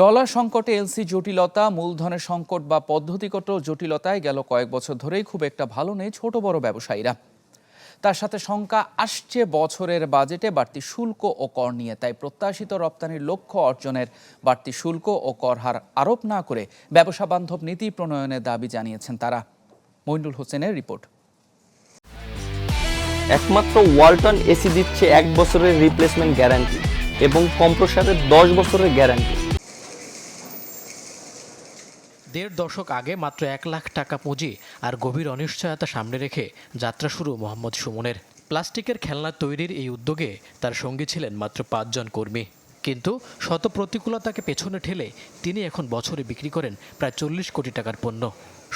Dollar সংকটে LC জটিলতা, মূলধনের সংকট বা পদ্ধতিগত জটিলতায় গেল কয়েক বছর ধরেই খুব একটা ভালো নেই ছোট বড় ব্যবসায়ীরা। তার সাথে শঙ্কা আসছে বছরের বাজেটে বাড়তি শুল্ক ও কর নিয়ে, তাই প্রত্যাশিত রপ্তানির লক্ষ্য অর্জনের বাড়তি শুল্ক ও কর হার আরোপ না করে ব্যবসা বান্ধব নীতি প্রণয়নের দাবি জানিয়েছেন তারা। মইনুল হোসেনের রিপোর্ট। একমাত্র ওয়ালটন এসি দিচ্ছে এক বছরের রিপ্লেসমেন্ট গ্যারান্টি এবং কম্প্রসারের দশ বছরের গ্যারান্টি। দেড় দশক আগে মাত্র এক লাখ টাকা পুঁজি আর গভীর অনিশ্চয়তা সামনে রেখে যাত্রা শুরু মোহাম্মদ সুমনের। প্লাস্টিকের খেলনা তৈরির এই উদ্যোগে তার সঙ্গী ছিলেন মাত্র পাঁচজন কর্মী। কিন্তু শত প্রতিকূলতাকে পেছনে ঠেলে তিনি এখন বছরে বিক্রি করেন প্রায় চল্লিশ কোটি টাকার পণ্য।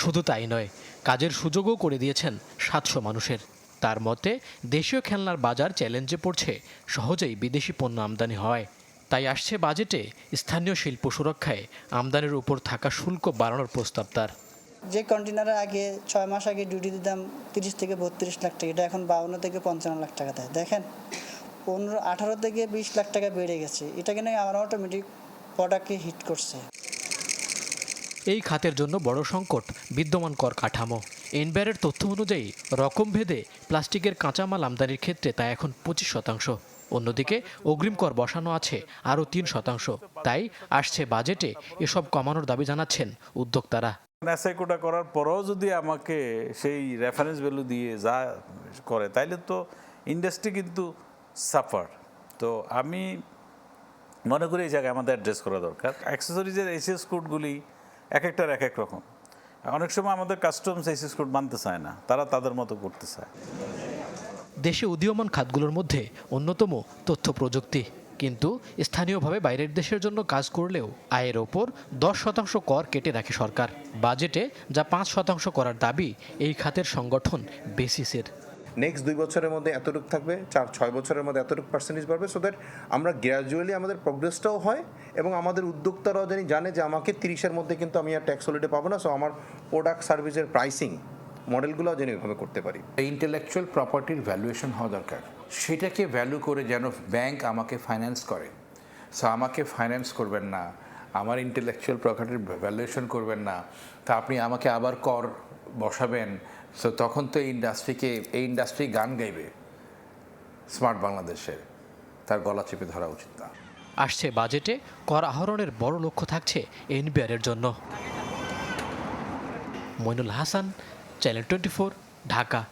শুধু তাই নয়, কাজের সুযোগও করে দিয়েছেন সাতশো মানুষের। তার মতে, দেশীয় খেলনার বাজার চ্যালেঞ্জে পড়ছে, সহজেই বিদেশি পণ্য আমদানি হয়। তাই আসছে বাজেটে স্থানীয় শিল্প সুরক্ষায় আমদানির উপর থাকা শুল্ক বাড়ানোর প্রস্তাব তার। যে কন্টেনারে আগে ছয় মাস আগে ডিউটি দিতাম তিরিশ থেকে বত্রিশ লাখ টাকা এটা এখন বাউন্ন থেকে পঞ্চান্ন লাখ টাকা দেয়। দেখেন পনেরো আঠারো থেকে বিশ লাখ টাকা বেড়ে গেছে। এটা কিনে আমার অটোমেটিক প্রোডাক্টকে হিট করছে। এই খাতের জন্য বড় সংকট বিদ্যমান কর কাঠামো। এনবিআরের তথ্য অনুযায়ী রকমভেদে প্লাস্টিকের কাঁচামাল আমদানির ক্ষেত্রে তা এখন পঁচিশ শতাংশ। অন্যদিকে অগ্রিম কর বসানো আছে আরও তিন শতাংশ। তাই আসছে বাজেটে এসব কমানোর দাবি জানাচ্ছেন উদ্যোক্তারা। করার পরও যদি আমাকে সেই রেফারেন্স ভ্যালু দিয়ে যা করে, তাইলে তো ইন্ডাস্ট্রি কিন্তু সাফার তো আমি মনে করি এই জায়গায় আমাদের অ্যাড্রেস করা দরকার। অ্যাক্সেসরিজের এসিএস কোডগুলি এক একটার এক এক রকম। অনেক সময় আমাদের কাস্টমস এসিএস কোড মানতে চায় না, তারা তাদের মতো করতে চায়। দেশে উদীয়মান খাতগুলোর মধ্যে অন্যতম তথ্য প্রযুক্তি। কিন্তু স্থানীয়ভাবে বাইরের দেশের জন্য কাজ করলেও আয়ের ওপর দশ শতাংশ কর কেটে রাখে সরকার। বাজেটে যা পাঁচ শতাংশ করার দাবি, এই খাতের সংগঠন বেসিসের। নেক্সট দুই বছরের মধ্যে এতটুকু থাকবে, চার, ছয় বছরের মধ্যে এতটুকু পার্সেন্টেজ বাড়বে সো দ্যাট আমরা গ্র্যাজুয়ালি আমাদের প্রোগ্রেসটাও হয় এবং আমাদের উদ্যোক্তারাও জানি, জানে যে আমাকে তিরিশের মধ্যে কিন্তু আমি আর ট্যাক্স হলিডে পাবো না সো আমার প্রোডাক্ট সার্ভিসের প্রাইসিং মডেলগুলোও যেন এভাবে করতে পারি। ইন্টেলেকচুয়াল প্রপার্টির ভ্যালুয়েশন হওয়া দরকার। সেটাকে ভ্যালু করে যেন ব্যাংক আমাকে ফাইন্যান্স করে। সো আমাকে ফাইন্যান্স করবেন না আমার ইন্টেলেকচুয়াল প্রপার্টির ভ্যালুয়েশন করবেন না তা আপনি আমাকে আবার কর বসাবেন। সো তখন তো এই ইন্ডাস্ট্রিকে এই ইন্ডাস্ট্রি গান গাইবে। স্মার্ট বাংলাদেশের তার গলা চেপে ধরা উচিত না। আসছে বাজেটে কর আহরণের বড় লক্ষ্য থাকছে এনবিআরের জন্য। মইনুল হাসান चैनल 24 ढाका।